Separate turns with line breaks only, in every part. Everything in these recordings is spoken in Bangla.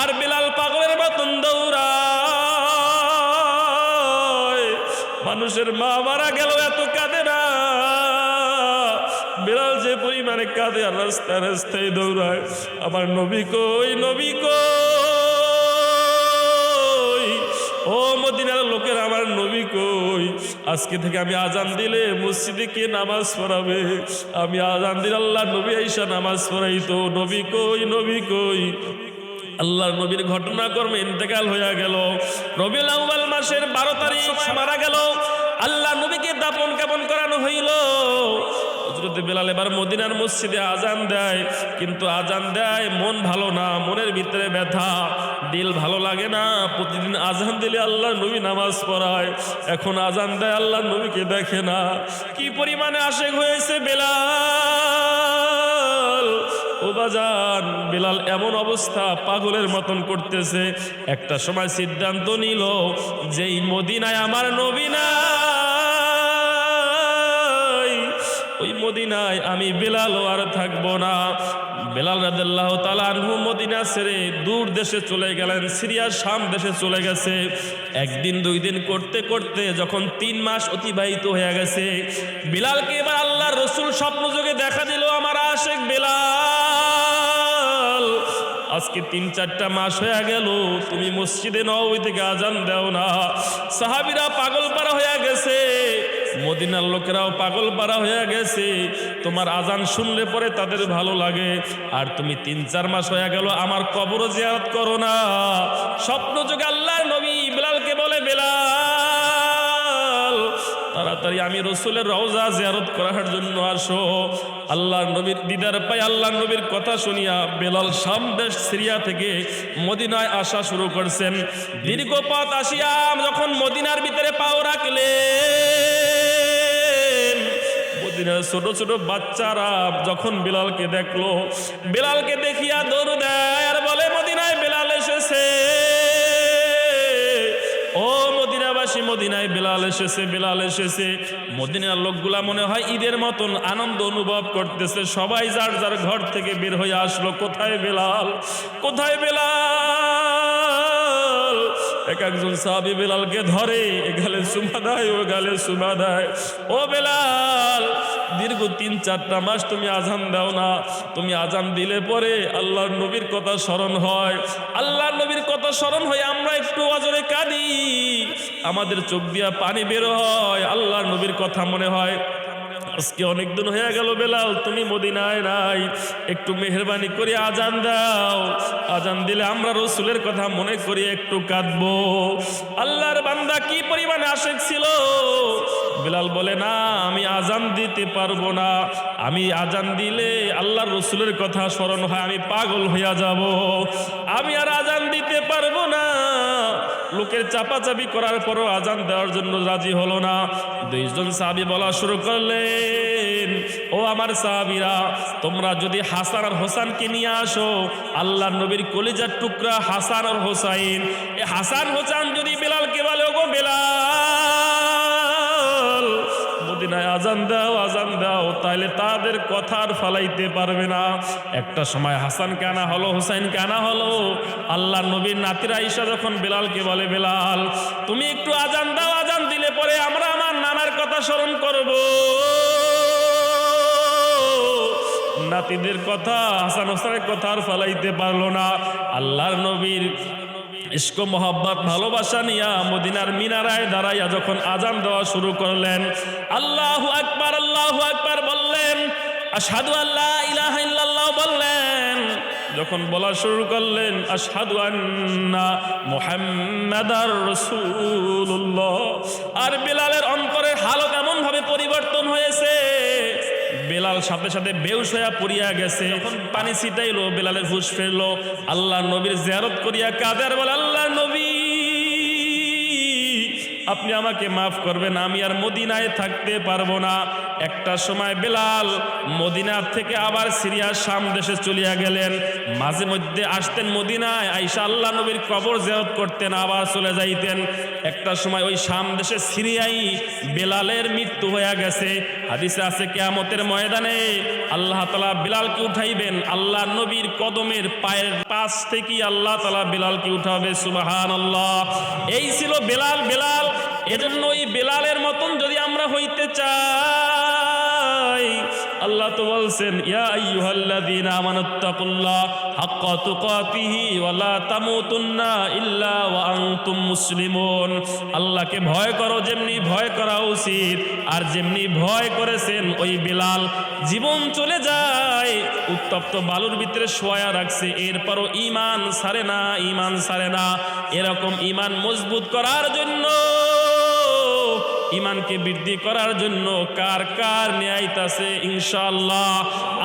আর বিলাল পাগলের মতন দৌড়ায়। মানুষের মা মারা গেল, এত কাঁদে না। বিড়াল যে পরিমাণে কাঁদে আর রাস্তায় রাস্তায় দৌড়ায়। আমার নবী কই নবী কই? ও মদিনার লোকের, আমার নবী কই? আজকে থেকে আমি আজান দিলে মসজিদে কে নামাজ পড়াবে? আমি আজান দিলে আল্লাহ নবী আইসা নামাজ পড়াইতো। নবী কই নবী কই? আল্লাহর নবীর ঘটনাক্রমে ইন্তেকাল হয়ে গেল। রবিউল আউয়াল মাসের বারো তারিখ মারা গেল। আল্লাহ নবীকে দাপন কাপন করানো হইল। হজরত বেলাল এবার মদিনার মসজিদে আজান দেয়। কিন্তু আজান দেয়, মন ভালো না, মনের ভিতরে ব্যথা। দিল ভালো লাগে না, প্রতিদিন আজান দিলে আল্লাহ নবী নামাজ পড়ায়। এখন আজান দেয় আল্লাহ নবীকে দেখে না। কি পরিমাণে আশেক হয়েছে বেলাল? ও বাজান বিলাল এমন অবস্থা পাগলের মতন করতেছে। একটা সময় সিদ্ধান্ত নিল যেই মদিনায় আমার নবী নাই। ওই মদিনায় আমি বেলালও আর থাকব না। বেলাল রাদাল্লাহ তালানহু মদিনা ছেড়ে দূর দেশে চলে গেলেন, সিরিয়ার শাম দেশে চলে গেছে। একদিন, দুই দিন করতে করতে যখন তিন মাস অতিবাহিত হয়ে গেছে, বিলালকে এবার আল্লাহর রসুল স্বপ্ন যোগে দেখা দিল আমার আশেক বেলাল। আজকে তিন চারটা মাস হয়ে গেল, তুমি মসজিদে নবী থেকে আজান দাও না। সাহাবিরা পাগল পারা হয়ে গেছে, মদিনার লোকেরাও পাগল পারা হয়ে গেছে। তোমার আজান শুনলে পরে তাদের ভালো লাগে। আর তুমি তিন চার মাস হয়ে গেল, আমার কবরও জিয়ারত করো না। স্বপ্ন যুগে আল্লাহ নবী তাড়াতাড়ি আমি রসুলের রওজা জিয়ারত করার জন্য আসো। আল্লাহর নবীর দিদার পাই আল্লাহর নবীর কথা শুনিয়া বেলাল শাম দেশ সিরিয়া থেকে মদিনায় আসা শুরু করছেন। দীর্ঘ পথ আসিয়া যখন মদিনার ভিতরে পাও মদিনার ছোট ছোট বাচ্চারা যখন বিলালকে দেখল, বিলালকে দেখিয়া দৌড় দেয় আর বলে, মদিনায় মদিনায় বেলাল এসেছে বেলাল এসেছে। মদিনার লোকগুলা মনে হয় ঈদের মতন আনন্দ অনুভব করতেছে। সবাই যার যার ঘর থেকে বের হয়ে আসলো, কোথায় বেলাল? কোথায় বেলাল? এক একজন সাহাবি বেলালকে ধরে, এ গালে সুমা দেয় ও গালে সুমা দেয় ও বেলাল দীর্ঘ তিন চারটা মাস তুমি আজান দাও না। তুমি আজান দিলে পরে আল্লাহর নবীর কথা স্মরণ হয়। আল্লাহর নবীর কথা স্মরণ হয় আমরা একটু অজরে কাঁদি। আমাদের চোখ দিয়া পানি বের হয়। আল্লাহর নবীর কথা মনে হয় আজকে অনেক দিন হয়ে গেল বেলাল, তুমি মদিনায় নাই। একটু মেহরবানি করে আজান দাও। আজান দিলে আমরা রসুলের কথা মনে করি একটু কাঁদবো। আল্লাহর বান্দা কি পরিমাণে আশেক ছিল? বেলাল বলে, না, আমি আজান দিতে পারব না। আমি আজান দিলে আল্লাহর রসুলের কথা স্মরণ হয়, আমি পাগল হইয়া যাব। আমি আর আজান দিতে পারব না। লোকের চাপাচাপি করার পরও আজান দেওয়ার জন্য রাজি হলো না। দুইজন সাহাবি বলা শুরু করলেন, ও আমার সাহাবিরা, তোমরা যদি হাসান আর হোসানকে নিয়ে আসো, আল্লাহ নবীর কলিজার টুকরা হাসান আর হোসাইন। এ হাসান হোসান যদি বেলালকে বলে, ওগো বেলাল আজান দাও আজান দাও তাহলে তাদের কথা আর ফালাইতে পারবে না। একটা সময় হাসান কেনা হলো, হুসাইন কেনা হলো। আল্লাহ নবীর নাতিরা ঈশা যখন বেলালকে বলে, বেলাল, তুমি একটু আজান দাও, আজান দিলে পরে আমরা আমার নানার কথা স্মরণ করব। নাতিদের কথা, হাসান হোসেনের কথা আর ফালাইতে পারল না। আল্লাহর নবীর ইস্ক মোহাব্বত, ভালোবাসা নিয়া মদিনার মিনারায় দাঁড়াইয়া যখন আজান দেওয়া শুরু করলেন, আল্লাহ আকবার আল্লাহ আকবার বললেন আসাদু আল্লাহ ইলাহা ইল্লাল্লাহ বললেন। যখন বলা শুরু করলেন আসাদু আন্না মুহাম্মাদার রাসূলুল্লাহ। আর বিলালের অন্তরের হালত এমন ভাবে পরিবর্তন হয়েছে বেলাল সাথে সাথে বেউসয়া পড়িয়া গেছে। পানি ছিটাইলো, বেলালের হুশ ফেরলো। আল্লাহ নবীর জিয়ারত করিয়া কাদের বলে, আল্লাহ নবী, আপনি আমাকে মাফ করবেন, আমি আর মদিনায় থাকতে পারব না। একটা সময় বেলাল মদিনার থেকে আবার সিরিয়ার শাম দেশে চলিয়া গেলেন। মাঝে মধ্যে আসতেন মদিনায়, আইসা আল্লাহ নবীর কবর জেরত করতেন, আবার চলে যাইতেন। একটা সময় ওই শাম দেশে সিরিয়াই বেলালের মৃত্যু হয়ে গেছে। হাদিসে আছে, কেয়ামতের ময়দানে আল্লাহ তালা বিলালকে উঠাইবেন। আল্লাহ নবীর কদমের পায়ের পাশ থেকেই আল্লাহ তালা বেলালকে উঠাবে সুবাহান আল্লাহ এই ছিল বেলাল বেলাল। এজন্য ওই বেলালের মতন যদি আমরা হইতে চাই আল্লাহ তো বলছেন আল্লাহকে ভয় করো, যেমনি ভয় করা উচিত, আর যেমনি ভয় করেছেন ওই বিলাল, জীবন চলে যায়, উত্তপ্ত বালুর ভিতরে শোয়া রাখছে, এরপরও ইমান সারে না ইমান সারে না। এরকম ইমান মজবুত করার জন্য ইমানকে বৃদ্ধি করার জন্য কার কার ন্যায়তাছে ইনশাআল্লাহ।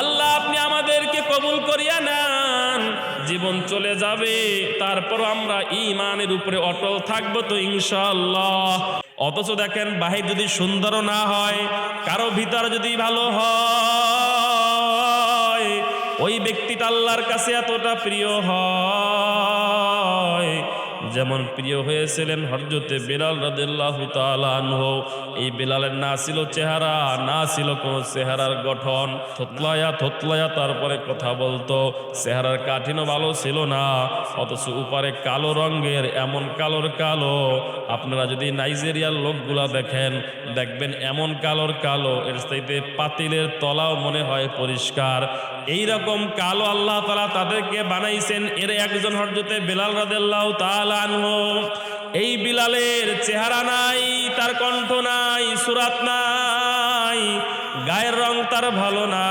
আল্লাহ আপনি আমাদেরকে কবুল করিয়া নেন। জীবন চলে যাবে তারপর আমরা ইমানের উপরে অটল থাকব তো, ইনশাআল্লাহ। অথচ দেখেন, বাহির যদি সুন্দর না হয়, কারও ভিতর যদি ভালো হয়, ওই ব্যক্তিটা আল্লাহর কাছে এতটা প্রিয় হয়। যেমন প্রিয় হয়েছিলেন হরজতে বেলাল রাদিল্লাহ তালানহ এই বেলালের না ছিল চেহারা, না ছিল কোনো চেহারার গঠন। থতলায়া থতলায়া তারপরে কথা বলতো, চেহারার কাঠিনও ভালো ছিল না, অথচ উপরে কালো রঙের, এমন কালোর কালো। আপনারা যদি নাইজেরিয়ার লোকগুলা দেখেন, দেখবেন এমন কালোর কালো, এর চাইতে পাতিলের তলাও মনে হয় পরিষ্কার। এই রকম কালো আল্লাহ তালা তাদেরকে বানাইছেন। এর একজন হরজতে বেলাল রাদেল্লাহ তালানহ এই বিলালের চেহারা নাই, তার কণ্ঠ নাই, সুরাত নাই, গায়ের রং তার ভালো না।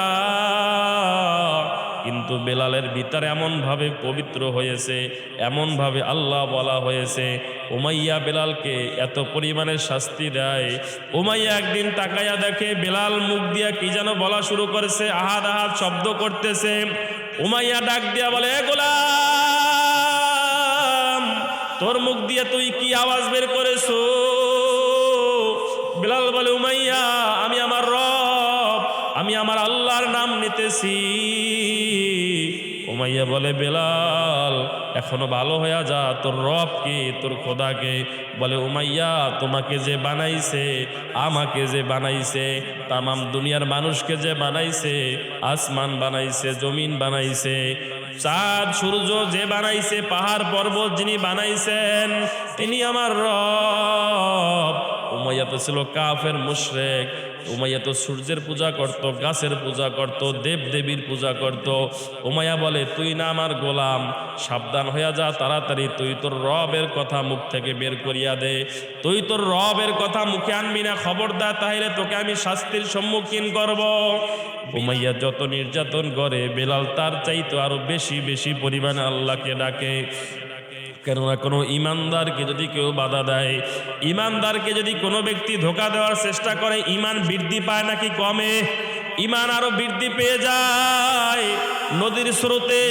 কিন্তু বেলালের ভিতরে এমনভাবে পবিত্র হয়েছে, এমনভাবে আল্লাহ বলা হয়েছে, উমাইয়া বেলালকে এত পরিমাণে শাস্তি দেয়। উমাইয়া একদিন তাকাইয়া দেখে বেলাল মুখ দিয়া কি যেন বলা শুরু করেছে, আহাদ আহাদ শব্দ করতেছে। উমাইয়া ডাক দিয়া বলে, "এ গোলাম, তোর মুখ দিয়ে তুই কি আওয়াজ বের করেছ? বেলাল বলে, উমাইয়া, আমি আমার রব, আমি আমার আল্লাহর নাম নিতেছি। উমাইয়া বলে, বেলাল, এখনও ভালো হয়ে যা, তোর রব কে, তোর খোদাকে বলে, উমাইয়া, তোমাকে যে বানাইছে, আমাকে যে বানাইছে, তামাম দুনিয়ার মানুষকে যে বানাইছে, আসমান বানাইছে, জমিন বানাইছে, চাঁদ, সূর্য যে বানাইছে, পাহাড়, পর্বত যিনি বানাইছেন, তিনি আমার রব। উমাইয়া তো ছিল কাফের মুশরেক। উমাইয়া তো সূর্যের পূজা করত, গাছের পূজা করত দেব দেবীর পূজা করত। উমাইয়া বলে, তুই না আমার গোলাম, সাবধান হইয়া যা তাড়াতাড়ি, তুই তোর রবের কথা মুখ থেকে বের করিয়া দে। তুই তোর রবের কথা মুখে আনবি না, খবরদার তাহলে তোকে আমি শাস্তির সম্মুখীন করব। উমাইয়া যত নির্যাতন করে, বেলাল তার চাইতো আরও বেশি বেশি পরিমাণে আল্লাহকে ডাকে। কেননা কোনো ইমানদারকে যদি কেউ বাধা দেয়, ইমানদারকে যদি কোনো ব্যক্তি ধোকা দেওয়ার চেষ্টা করে, ইমান বৃদ্ধি পায় নাকি কমে? ইমান আরও বৃদ্ধি পেয়ে যায়। নদীর স্রোতে,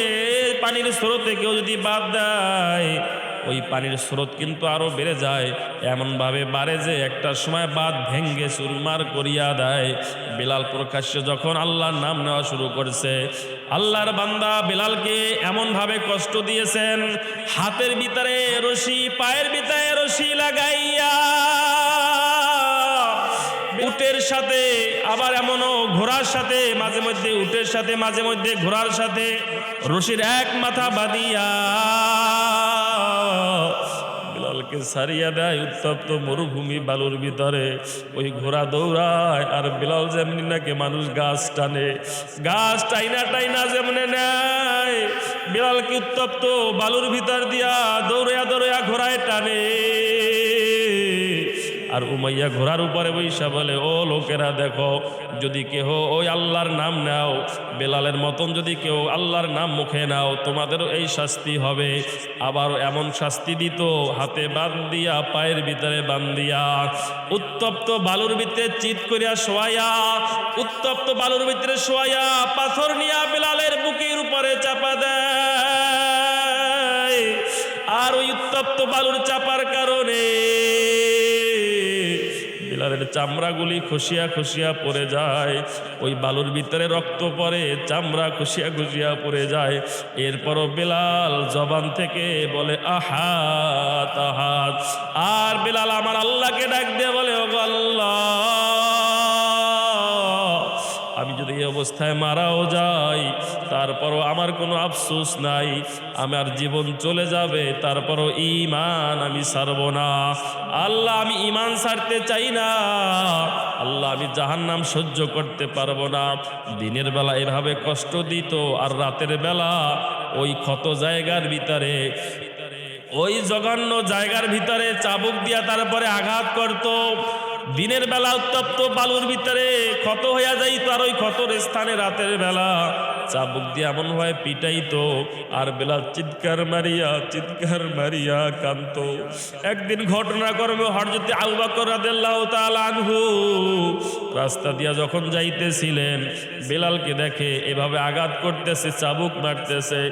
পানির স্রোতে কেউ যদি বাদ দেয় ওই পানির স্রোত কিন্তু আরও বেড়ে যায়। এমনভাবে বাড়ে যে একটা সময় বাদ ভেঙ্গে চুরমার করিয়া দেয়। বিলাল প্রকাশ্য যখন আল্লাহর নাম নেওয়া শুরু করছে, আল্লাহর বান্দা বিলালকে এমনভাবে কষ্ট দিয়েছেন, হাতের ভিতরে রশি, পায়ের ভিতরে রশি লাগাইয়া উটের সাথে, আবার এমনও ঘোড়ার সাথে, মাঝে মধ্যে উটের সাথে, মাঝে মধ্যে ঘোড়ার সাথে রশির এক মাথা বাঁধিয়া বিলালকে সারিয়া দেয় উত্তপ্ত মরুভূমি বালুর ভিতরে। ওই ঘোড়া দৌড়ায় আর বিলাল যেমনি নাকি মানুষ গাছ টানে। গাছ টাইনা টাইনা যেমনে নেয়, বিলালকে উত্তপ্ত বালুর ভিতর দিয়া দৌড়িয়া দৌড়িয়া ঘোড়ায় টানে। আর উমাইয়া ঘোড়ার উপরে বৈশা বলে, ও লোকেরা দেখো, যদি কেহ ওই আল্লাহর নাম নাও, বেলালের মতন যদি কেউ আল্লাহর নাম মুখে নাও, তোমাদেরও এই শাস্তি হবে। আবার এমন শাস্তি দিত, হাতে বান্দিয়া পায়ের ভিতরে বান্দিয়া উত্তপ্ত বালুর ভিতরে চিত করিয়া শোয়াইয়া, উত্তপ্ত বালুর ভিতরে শোয়াইয়া পাথর নিয়া বেলালের বুকের উপরে চাপা দেয়। আর ওই উত্তপ্ত বালুর চাপার কারণে শরীরের চামড়াগুলি খসিয়া খসিয়া পড়ে যায়। ওই বালুর ভিতরে রক্ত পরে চামড়া খসিয়া খুশিয়া পড়ে যায়। এরপরও বেলাল জবান থেকে বলে আহাত আহাত আর বেলাল আমার আল্লাহকে ডাক দিয়ে বলে ও আল্লাহ অবস্থায় মারাও যাই তারপরও আমার কোনো আফসোস নাই। আমার জীবন চলে যাবে, তারপরও ইমান আমি ছাড়ব না। আল্লাহ আমি ইমান ছাড়তে চাই না। আল্লাহ আমি জাহান্নাম সহ্য করতে পারব না। দিনের বেলা এভাবে কষ্ট দিত আর রাতের বেলা ওই ক্ষত জায়গার ভিতরে, ওই জঘন্য জায়গার ভিতরে চাবুক দিয়া তারপরে আঘাত করত। দিনের বেলা উত্তপ্ত বালুর ভিতরে ক্ষত হইয়া যাইতো, আর ওই ক্ষতর স্থানে রাতের বেলা চাবুক দিয়ে এমন হয় পিটাইতো, আর বেলা চিৎকার মারিয়া চিৎকার মারিয়া কান্ত একদিন ঘটনা করবে হরজতে আবু বকর রাদিয়াল্লাহু তাআলা আনহু রাস্তা দিয়া যখন যাইতেছিলেন, বেলালকে দেখে এভাবে আঘাত করতেছে, চাবুক মারতেছে।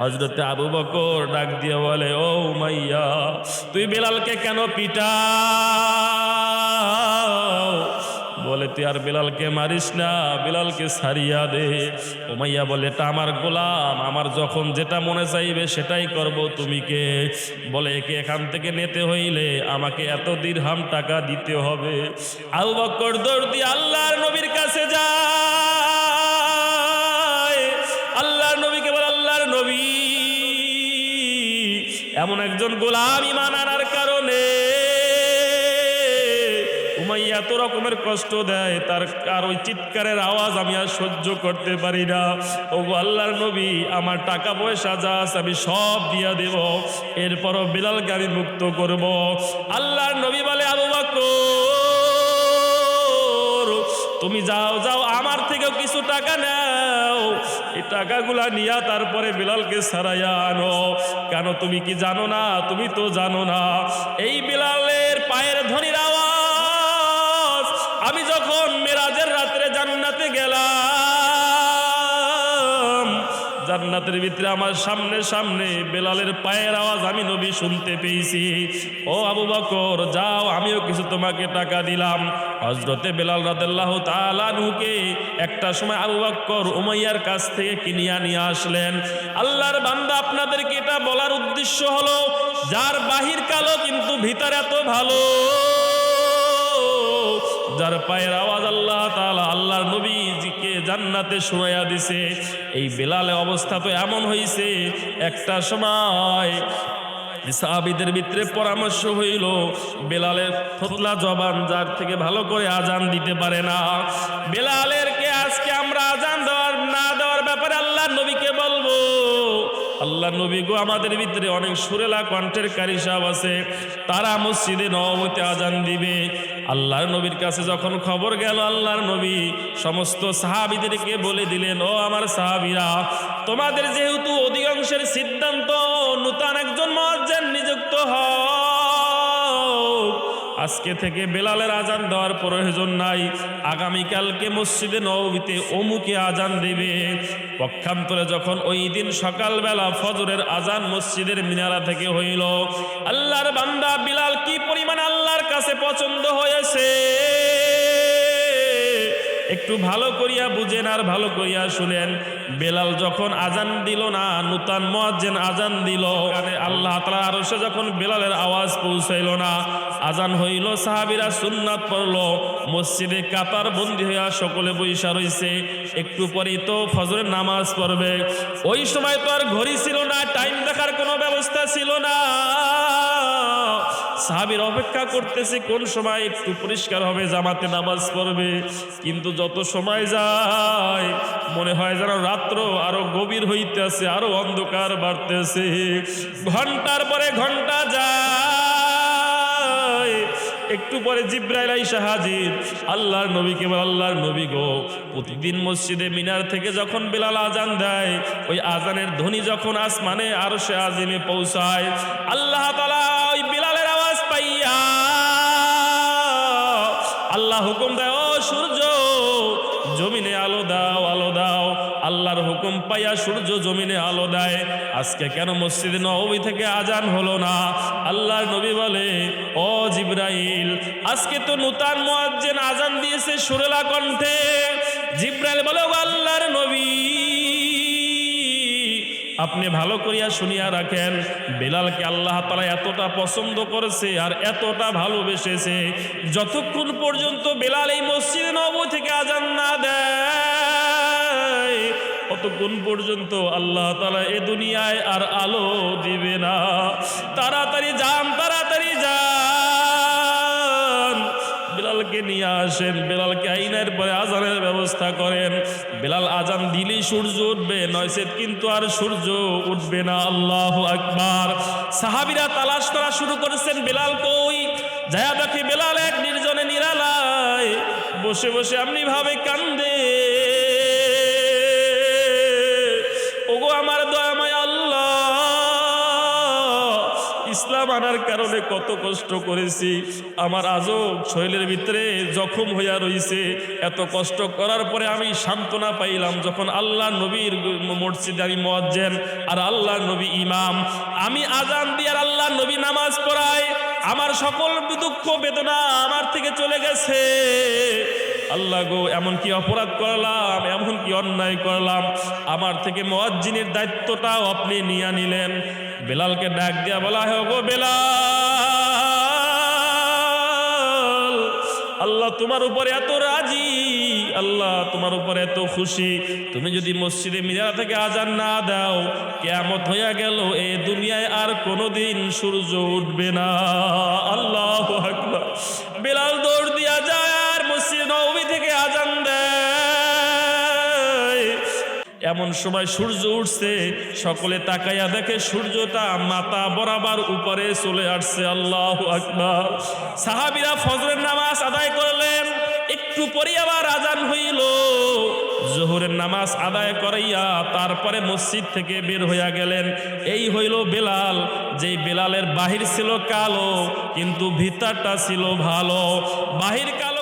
হজরতে আবু বকর ডাক দিয়ে বলে, ও মাইয়া তুই বেলালকে কেন পিটা বলে, তুই আর বেলালকে মারিস না, বেলালকে সারিয়া দে। ওমাইয়া বলে এটা আমার গোলাম, আমার যখন যেটা মনে চাইবে সেটাই করব, তুমি কে? বলে, একে এখান থেকে নিতে হইলে আমাকে এত দিরহাম টাকা দিতে হবে। আবু বকর দৌড় দিয়ে আল্লাহর নবীর কাছে যা আল্লাহর নবীকে বলে, আল্লাহর নবী, এমন একজন গোলাম ইমান এত রকমের কষ্ট দেয়, তার আর ওই চিৎকারের আওয়াজ আমি আর সহ্য করতে পারি না। ও আল্লাহর নবী, আমার টাকা পয়সা যা আমি সব দিয়া দেব, এরপরও বিলালকে আমি মুক্ত করব। আল্লাহর নবী বলে, আবু বকর, তুমি যাও যাও, আমার থেকেও কিছু টাকা নাও। এই টাকাগুলা নিয়া তারপরে বিলালকে সারাইয়া আনো। কেন তুমি কি জানো না? তুমি তো জানো না। এই বিলালের পায়ের আওয়াজ আমি যখন মেরাজের রাত্রে জান্নাতে গেলাম, জান্নাতের ভিতরে আমার সামনে সামনে বেলালের পায়ের আওয়াজ আমি নবী শুনতে পেয়েছি। ও আবু বকর, যাও, আমিও কিছু তোমাকে টাকা দিলাম। হজরতে বেলাল রাদাল্লাহ তালানুকে একটা সময় আবু বকর উমাইয়ার কাছ থেকে কিনিয়া নিয়ে আসলেন। আল্লাহর বান্দা, আপনাদেরকে এটা বলার উদ্দেশ্য হলো, যার বাহির কালো কিন্তু ভিতর এত ভালো। যার পায়ের আওয়াজ আল্লাহ তাআলা আল্লাহর নবীজিকে জান্নাতে শুনাইয়া দিছে। এই বেলালে অবস্থা তো এমন হইছে, একটা সময় সাহাবিদের ভিতরে পরামর্শ হইল, বেলালের থতলা জবান যার থেকে ভালো করে আজান দিতে পারে না। বেলালের কে আজকে আমরা আজান দেওয়ার, না দেওয়ার ব্যাপারে আল্লাহ নবীকে বলব? আল্লাহ নবী গো, আমাদের ভিতরে অনেক সুরেলা কণ্ঠের কারি সাহেব আছে, তারা মসজিদে নবমতে আজান দিবে। আল্লাহর নবীর কাছে যখন খবর গেল, আল্লাহর নবী সমস্ত সাহাবিদেরকে বলে দিলেন, ও আমার সাহাবিরা, তোমাদের যেহেতু অধিকাংশের সিদ্ধান্ত, নূতন একজন মজ্জেন নিযুক্ত হোক আজকে থেকে বেলালের আজান দেওয়ার প্রয়োজন নাই। আগামীকালকে মসজিদে নবীতে অমুকে আজান দেবে। পক্ষান্তরে যখন ওই দিন সকালবেলা ফজরের আজান মসজিদের মিনারা থেকে হইল, আল্লাহর বান্দা বিলাল কি পরিমাণ আল্লাহর কাছে পছন্দ হয়েছে? একটু ভালো করিয়া বুঝেন আর ভালো করিয়া শুনেন। বেলাল যখন আজান দিল না, নূতন মোয়াজ্জেন আজান দিল। আল্লাহ তালা আরও সে যখন বেলালের আওয়াজ পৌঁছাইল না, আজান হইল, সাহাবিরা সুন্নাত পড়ল। মসজিদে কাতার বন্দি হইয়া সকলে বৈশা রইছে। একটু পরেই তো ফজরের নামাজ পড়বে। ওই সময় তো আর ঘড়ি ছিল না, টাইম দেখার কোনো ব্যবস্থা ছিল না। সাহাবির অপেক্ষা করতেছে কোন সময় একটু পরিষ্কার হবে জামাতে নামাজ পড়বে। কিন্তু যত সময় যায় মনে হয় যেন রাত্র আরও গভীর হইতেছে আরও অন্ধকার বাড়তেছে। ঘণ্টার পরে ঘণ্টা যায়। একটু পরে জিব্রাইল আইসা হাজির। আল্লাহর নবীকে বলে, আল্লাহর নবী গো। প্রতিদিন মসজিদে মিনার থেকে যখন বেলাল আজান দেয় ওই আজানের ধ্বনি যখন আসমানে আরও সে আজিমে পৌঁছায় আল্লাহ তালা ওই আল্লাহ হুকুম দেয়, ও সূর্য, জমিনে আলো দাও আলো দাও। আল্লাহর হুকুম পাইয়া সূর্য জমিনে আলো দেয়। আজকে কেন মসজিদ নবী থেকে আজান হলো না? আল্লাহর নবী বলে, ও জিব্রাইল, আজকে তো নূতন মুয়াজ্জিন আজান দিয়েছে সুরেলা কণ্ঠে। জিব্রাইল বলে আল্লাহর নবী আপনি ভালো করিয়া শুনিয়া রাখেন। বেলালকে আল্লাহ তালা এতটা পছন্দ করেছে আর এতটা ভালোবেসেছে, যতক্ষণ পর্যন্ত বেলাল এই মসজিদে নব থেকে আজান না দেয়, ততক্ষণ পর্যন্ত আল্লাহ তালা এ দুনিয়ায় আর আলো দিবে না। তাড়াতাড়ি যান তাড়াতাড়ি যান। বেলালকে নিয়ে আসেন। বেলালকে আইনের পরে আজানের ব্যবস্থা করেন। বেলাল আজান দিলেই সূর্য উঠবে নয়সেদ কিন্তু আর সূর্য উঠবে না। আল্লাহ আকবার। সাহাবিরা তালাশ করা শুরু করেছেন, বেলাল কই? যায়া দেখি বেলাল এক নির্জনে নিরালায়। বসে বসে আপনি ভাবে কান্দে। আনার কারণে কত কষ্ট করেছি। আমার আজও শৈলের ভিতরে জখম হইয়া রইছে। এত কষ্ট করার পরে আমি সান্ত্বনা পাইলাম যখন আল্লাহ নবীর মসজিদে আমি মোয়াজ্জেন আর আল্লাহ নবী ইমাম। আমি আজান দিয়ে আর আল্লাহ নবী নামাজ পড়াই আমার সকল দুঃখ বেদনা আমার থেকে চলে গেছে। আল্লাহ গো, এমন কি অপরাধ করলাম, এমন কি অন্যায় করলাম? আমার থেকে মোয়াজ্জিনের দায়িত্বটাও আপনি নিয়ে নিলেন। বেলালকে ডাক দিয়া বলা গো বেলাল, আল্লাহ তোমার উপরে এত রাজি, আল্লাহ তোমার উপরে এত খুশি। তুমি যদি মসজিদে মিরা থেকে আজান না দাও কেমত হইয়া গেল, এ দুনিয়ায় আর কোনোদিন সূর্য উঠবে না। আল্লাহ আকবার। বেলাল এমন সময় সূর্য উঠছে, সকলে তাকাইয়া দেখে সূর্যটা মাথা বরাবর উপরে চলে আসছে। আল্লাহ আকবার। সাহাবিরা ফজরের নামাজ আদায় করলেন, একটু পরে আবার আজান হইল। জোহরের নামাজ আদায় করাইয়া তারপরে মসজিদ থেকে বের হইয়া গেলেন। এই হইল বেলাল। যেই বেলালের বাহির ছিল কালো, কিন্তু ভিতরটা ছিল ভালো। বাহির কালো